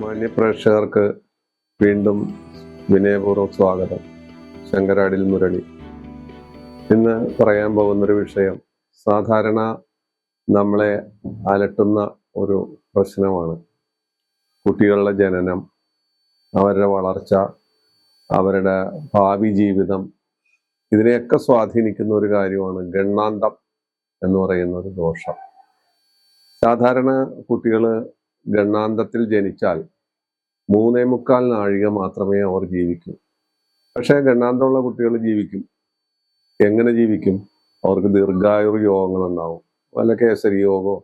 മാന്യ പ്രേക്ഷകർക്ക് വീണ്ടും വിനയപൂർവം സ്വാഗതം. ശങ്കരാടിൽ മുരളി. ഇന്ന് പറയാൻ പോകുന്നൊരു വിഷയം സാധാരണ നമ്മളെ അലട്ടുന്ന ഒരു പ്രശ്നമാണ്. കുട്ടികളുടെ ജനനം അവരുടെ വളർച്ച അവരുടെ ഭാവി ജീവിതം ഇതിനെയൊക്കെ സ്വാധീനിക്കുന്ന ഒരു കാര്യമാണ് ഗണ്ണാന്തം എന്ന് പറയുന്ന ഒരു ദോഷം. സാധാരണ കുട്ടികൾ ഗണ്ണാന്തത്തിൽ ജനിച്ചാൽ മൂന്നേ മുക്കാൽ നാഴിക മാത്രമേ അവർ ജീവിക്കൂ. പക്ഷേ ഗണ്ണാന്തമുള്ള കുട്ടികൾ ജീവിക്കും. എങ്ങനെ ജീവിക്കും? അവർക്ക് ദീർഘായുർ യോഗങ്ങൾ ഉണ്ടാവും വല്ല കേസരി യോഗോ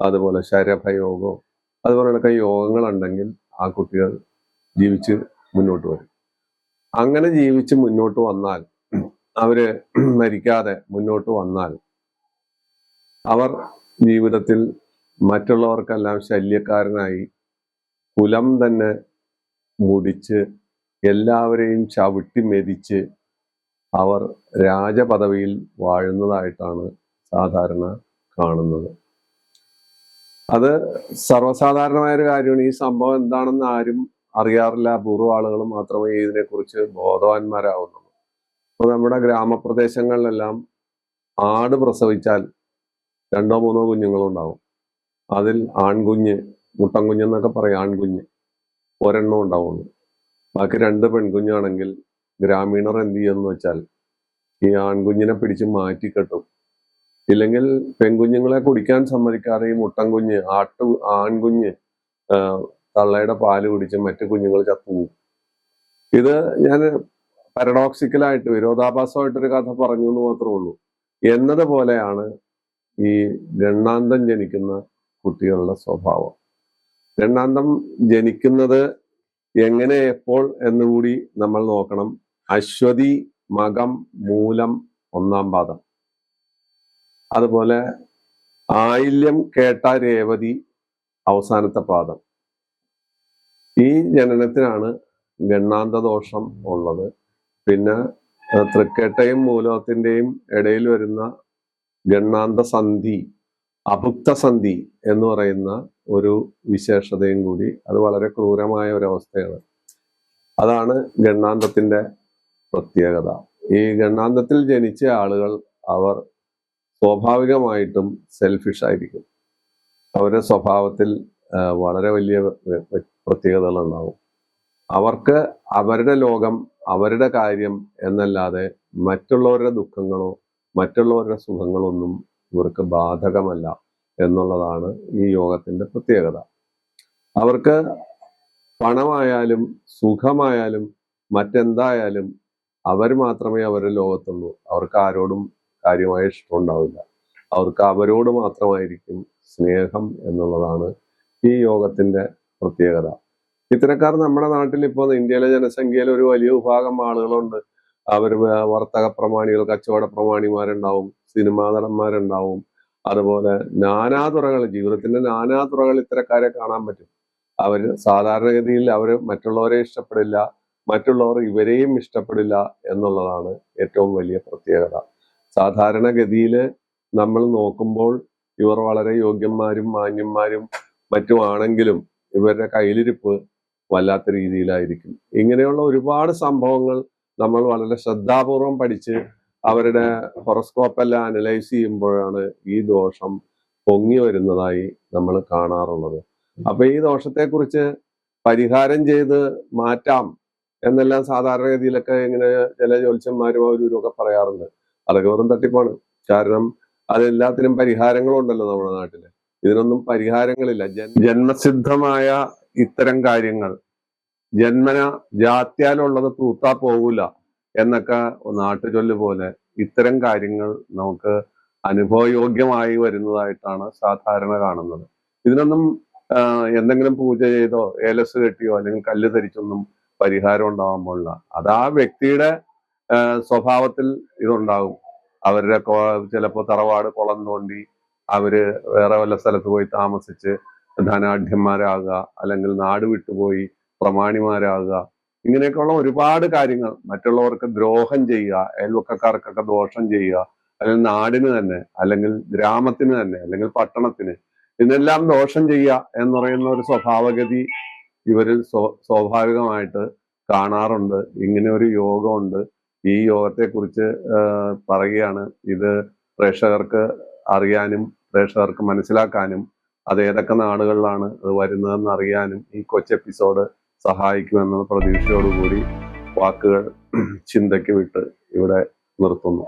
അതുപോലെ ശരഭയോഗോ അതുപോലെയൊക്കെ യോഗങ്ങളുണ്ടെങ്കിൽ ആ കുട്ടികൾ ജീവിച്ച് മുന്നോട്ട് വരും. അങ്ങനെ ജീവിച്ച് മുന്നോട്ട് വന്നാൽ അവർ മരിക്കാതെ മുന്നോട്ട് വന്നാൽ അവർ ജീവിതത്തിൽ മറ്റുള്ളവർക്കെല്ലാം ശല്യക്കാരനായി കുലം തന്നെ മുടിച്ച് എല്ലാവരെയും ചവിട്ടി മെതിച്ച് അവർ രാജപദവിയിൽ വാഴുന്നതായിട്ടാണ് സാധാരണ കാണുന്നത്. അത് സർവസാധാരണമായ ഒരു കാര്യമാണ്. ഈ സംഭവം എന്താണെന്ന് ആരും അറിയാറില്ല. പൂർവ ആളുകൾ മാത്രമേ ഇതിനെക്കുറിച്ച് ബോധവാന്മാരാവുന്നുള്ളൂ. അപ്പോൾ നമ്മുടെ ഗ്രാമപ്രദേശങ്ങളിലെല്ലാം ആട് പ്രസവിച്ചാൽ രണ്ടോ മൂന്നോ കുഞ്ഞുങ്ങളുണ്ടാവും. അതിൽ ആൺകുഞ്ഞ് മുട്ടൻകുഞ്ഞെന്നൊക്കെ പറയും ആൺകുഞ്ഞ്. ഒരെണ്ണം ഉണ്ടാവുള്ളൂ. ബാക്കി രണ്ട് പെൺകുഞ്ഞാണെങ്കിൽ ഗ്രാമീണർ എന്ത് ചെയ്യുമെന്ന് വെച്ചാൽ ഈ ആൺകുഞ്ഞിനെ പിടിച്ച് മാറ്റിക്കെട്ടും. ഇല്ലെങ്കിൽ പെൺകുഞ്ഞുങ്ങളെ കുടിക്കാൻ സമ്മതിക്കാതെ ഈ മുട്ടൻകുഞ്ഞ് ആട്ട് ആൺകുഞ്ഞ് തള്ളയുടെ പാൽ കുടിച്ച് മറ്റ് കുഞ്ഞുങ്ങൾ ചത്തുപോകും. ഇത് ഞാൻ പാരഡോക്സിക്കലായിട്ട് വിരോധാഭാസമായിട്ടൊരു കഥ പറഞ്ഞു എന്ന് മാത്രമേ ഉള്ളൂ. എന്നതുപോലെയാണ് ഈ ഗണ്ണാന്തം ജനിക്കുന്ന കുട്ടികളുടെ സ്വഭാവം. രണ്ടാന്തം ജനിക്കുന്നത് എങ്ങനെ എപ്പോൾ എന്നുകൂടി നമ്മൾ നോക്കണം. അശ്വതി മകം മൂലം ഒന്നാം പാദം. അതുപോലെ ആയില്യം കേട്ട രേവതി അവസാനത്തെ പാദം. ഈ ജനനത്തിനാണ് ഗണ്ണാന്ത ദോഷം ഉള്ളത്. പിന്നെ തൃക്കേട്ടയും മൂലത്തിന്റെയും ഇടയിൽ വരുന്ന ഗണ്ണാന്ത സന്ധി അഭുക്ത സന്ധി എന്ന് പറയുന്ന ഒരു വിശേഷതയും കൂടി അത് വളരെ ക്രൂരമായ ഒരവസ്ഥയാണ് അതാണ് ഗണ്ണാന്തത്തിന്റെ പ്രത്യേകത. ഈ ഗണ്ണാന്തത്തിൽ ജനിച്ച ആളുകൾ അവർ സ്വാഭാവികമായിട്ടും സെൽഫിഷ് ആയിരിക്കും. അവരുടെ സ്വഭാവത്തിൽ വളരെ വലിയ പ്രത്യേകതകളുണ്ടാവും. അവർക്ക് അവരുടെ ലോകം അവരുടെ കാര്യം എന്നല്ലാതെ മറ്റുള്ളവരുടെ ദുഃഖങ്ങളോ മറ്റുള്ളവരുടെ സുഖങ്ങളോ ഒന്നും ഇവർക്ക് ബാധകമല്ല എന്നുള്ളതാണ് ഈ യോഗത്തിന്റെ പ്രത്യേകത. അവർക്ക് പണമായാലും സുഖമായാലും മറ്റെന്തായാലും അവർ മാത്രമേ അവരുടെ ലോകത്തുള്ളൂ. അവർക്ക് ആരോടും കാര്യമായ ഇഷ്ടം ഉണ്ടാവില്ല അവർക്ക് അവരോട് മാത്രമായിരിക്കും സ്നേഹം എന്നുള്ളതാണ് ഈ യോഗത്തിന്റെ പ്രത്യേകത. ഇത്തരക്കാർ നമ്മുടെ നാട്ടിൽ ഇപ്പോൾ ഇന്ത്യയിലെ ജനസംഖ്യയിൽ ഒരു വലിയ വിഭാഗം ആളുകളുണ്ട്. അവർ വർത്തക പ്രമാണികൾ കച്ചവട പ്രമാണിമാരുണ്ടാവും. സിനിമാ നടന്മാരുണ്ടാവും. അതുപോലെ നാനാതുറകൾ ജീവിതത്തിന്റെ നാനാതുറകൾ ഇത്തരക്കാരെ കാണാൻ പറ്റും. അവർ സാധാരണഗതിയിൽ അവർ മറ്റുള്ളവരെ ഇഷ്ടപ്പെടില്ല മറ്റുള്ളവർ ഇവരെയും ഇഷ്ടപ്പെടില്ല എന്നുള്ളതാണ് ഏറ്റവും വലിയ പ്രത്യേകത. സാധാരണഗതിയിൽ നമ്മൾ നോക്കുമ്പോൾ ഇവർ വളരെ യോഗ്യന്മാരും മാന്യന്മാരും മറ്റുമാണെങ്കിലും ഇവരുടെ കയ്യിലിരിപ്പ് വല്ലാത്ത രീതിയിലായിരിക്കും. ഇങ്ങനെയുള്ള ഒരുപാട് സംഭവങ്ങൾ നമ്മൾ വളരെ ശ്രദ്ധാപൂർവം പഠിച്ച് അവരുടെ ഹൊറസ്കോപ്പ് എല്ലാം അനലൈസ് ചെയ്യുമ്പോഴാണ് ഈ ദോഷം പൊങ്ങി വരുന്നതായി നമ്മൾ കാണാറുള്ളത്. അപ്പൊ ഈ ദോഷത്തെക്കുറിച്ച് പരിഹാരം ചെയ്ത് മാറ്റാം എന്നെല്ലാം സാധാരണഗതിയിലൊക്കെ ഇങ്ങനെ ചില ജ്യോത്സ്യന്മാരും അവരും ഒക്കെ പറയാറുണ്ട്. അതൊക്കെ വെറും തട്ടിപ്പാണ്. കാരണം അതെല്ലാത്തിനും പരിഹാരങ്ങളുണ്ടല്ലോ നമ്മുടെ നാട്ടിൽ. ഇതിനൊന്നും പരിഹാരങ്ങളില്ല. ജന്മസിദ്ധമായ ഇത്തരം കാര്യങ്ങൾ. ജന്മന ജാത്യാലുള്ളത് തൂത്താ പോകൂല എന്നൊക്കെ നാട്ടുചൊല്ല് പോലെ ഇത്തരം കാര്യങ്ങൾ നമുക്ക് അനുഭവയോഗ്യമായി വരുന്നതായിട്ടാണ് സാധാരണ കാണുന്നത്. ഇതിനൊന്നും എന്തെങ്കിലും പൂജ ചെയ്തോ ഏലസ് കെട്ടിയോ അല്ലെങ്കിൽ കല്ല് ധരിച്ചൊന്നും പരിഹാരം ഉണ്ടാവാൻ പോലുള്ള അത് ആ വ്യക്തിയുടെ സ്വഭാവത്തിൽ ഇതുണ്ടാകും. അവരുടെ ചിലപ്പോൾ തറവാട് കുളം തോണ്ടി അവർ വേറെ വല്ല സ്ഥലത്ത് പോയി താമസിച്ച് ധനാഢ്യന്മാരാകുക അല്ലെങ്കിൽ നാട് വിട്ടുപോയി പ്രമാണിമാരാകുക ഇങ്ങനെയൊക്കെയുള്ള ഒരുപാട് കാര്യങ്ങൾ മറ്റുള്ളവർക്ക് ദ്രോഹം ചെയ്യുക അയൽവക്കക്കാർക്കൊക്കെ ദോഷം ചെയ്യുക അല്ലെങ്കിൽ നാടിന് തന്നെ അല്ലെങ്കിൽ ഗ്രാമത്തിന് തന്നെ അല്ലെങ്കിൽ പട്ടണത്തിന് ഇതിനെല്ലാം ദോഷം ചെയ്യുക എന്ന് പറയുന്ന ഒരു സ്വഭാവഗതി ഇവരിൽ സ്വാഭാവികമായിട്ട് കാണാറുണ്ട്. ഇങ്ങനെ ഒരു യോഗമുണ്ട്. ഈ യോഗത്തെക്കുറിച്ച് പറയുകയാണ്. ഇത് പ്രേക്ഷകർക്ക് അറിയാനും പ്രേക്ഷകർക്ക് മനസ്സിലാക്കാനും അത് ഏതൊക്കെ നാടുകളിലാണ് അത് വരുന്നതെന്ന് അറിയാനും ഈ കൊച്ചു എപ്പിസോഡ് സഹായിക്കുമെന്ന പ്രതീക്ഷയോടുകൂടി വാക്കുകൾ ചിന്തയ്ക്ക് വിട്ട് ഇവിടെ നിർത്തുന്നു.